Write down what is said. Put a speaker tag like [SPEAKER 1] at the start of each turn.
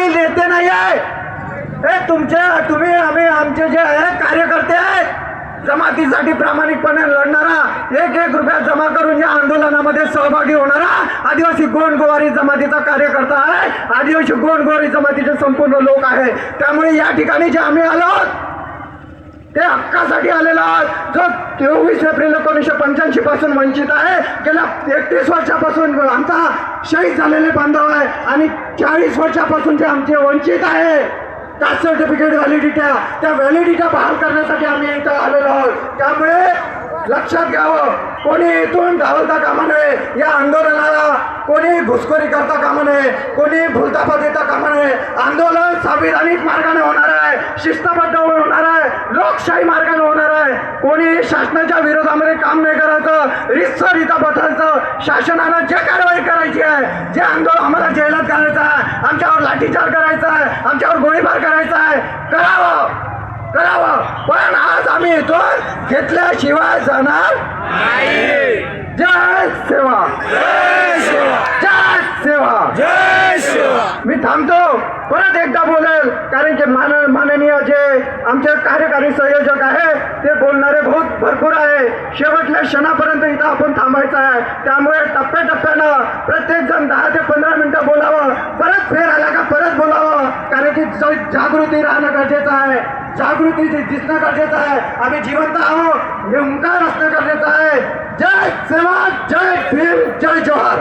[SPEAKER 1] नेते नाही आहे हे तुमचे तुम्ही आम्ही आमचे जे आहे कार्यकर्ते आहेत जमातीसाठी प्रामाणिकपणे लढणारा एक एक रुपया जमा करून या आंदोलनामध्ये सहभागी होणारा आदिवासी गोंडगोवारी जमातीचा कार्यकर्ता आहे. आदिवासी गोंडगोवारी जमातीचे संपूर्ण लोक आहे. त्यामुळे या ठिकाणी जे आम्ही आलो ते हक्कासाठी आलेला आहात. जो तेवीस एप्रिल एकोणीसशे पंच्याऐंशी पासून वंचित आहे गेल्या एकतीस वर्षापासून आमचा शहीद झालेले बांधव आहे आणि चाळीस वर्षापासून जे आमचे वंचित आहे कास्ट सर्टिफिकेट व्हॅलिडिट्या त्या व्हॅलिडिट्या बहाल करण्यासाठी आम्ही इथं आलेलो आहोत. लक्षात घ्यावं. कोणी इथून धावता कामा नये. या आंदोलनाला कोणी घुसखोरी करता कामा नये. कोणी भूलतापा देता कामा नये. आंदोलन संविधानिक मार्गाने होणार आहे. शिस्तबद्ध होणार आहे. लोकशाही मार्गाने होणार आहे. कोणी शासनाच्या विरोधामध्ये काम नाही करायचं रितसर इथं बसायचं. शासनानं जे कारवाई करायची आहे जे आंदोलन आम्हाला जेलात घालायचं आहे आमच्यावर लाठीचार करायचा आहे आमच्यावर गोळीबार करायचा आहे करावं करावं. पण आज आम्ही इथून घेतल्याशिवाय जाणार जय सेवा. जय सेवा.
[SPEAKER 2] जय शिवा
[SPEAKER 1] मी थांबतो. परत एकदा बोलेल कारण की मान माननीय जे आमचे कार्यकारी संयोजक आहे ते बोलणारे बहुत भरपूर आहे. शेवटल्या क्षणापर्यंत इथं आपण थांबायचं आहे. त्यामुळे टप्प्याटप्प्यानं प्रत्येक जण दहा ते पंधरा मिनिटं बोलावं परत फेर आला का परत बोलावं कारण की ज- जागृती राहणं गरजेचं आहे. जागृती दिसणं गरजेचं आहे. आम्ही जिवंत आहोत. हे ओंकार असणं गरजेचं आहे. जय सेवा जय भीम जय जोहार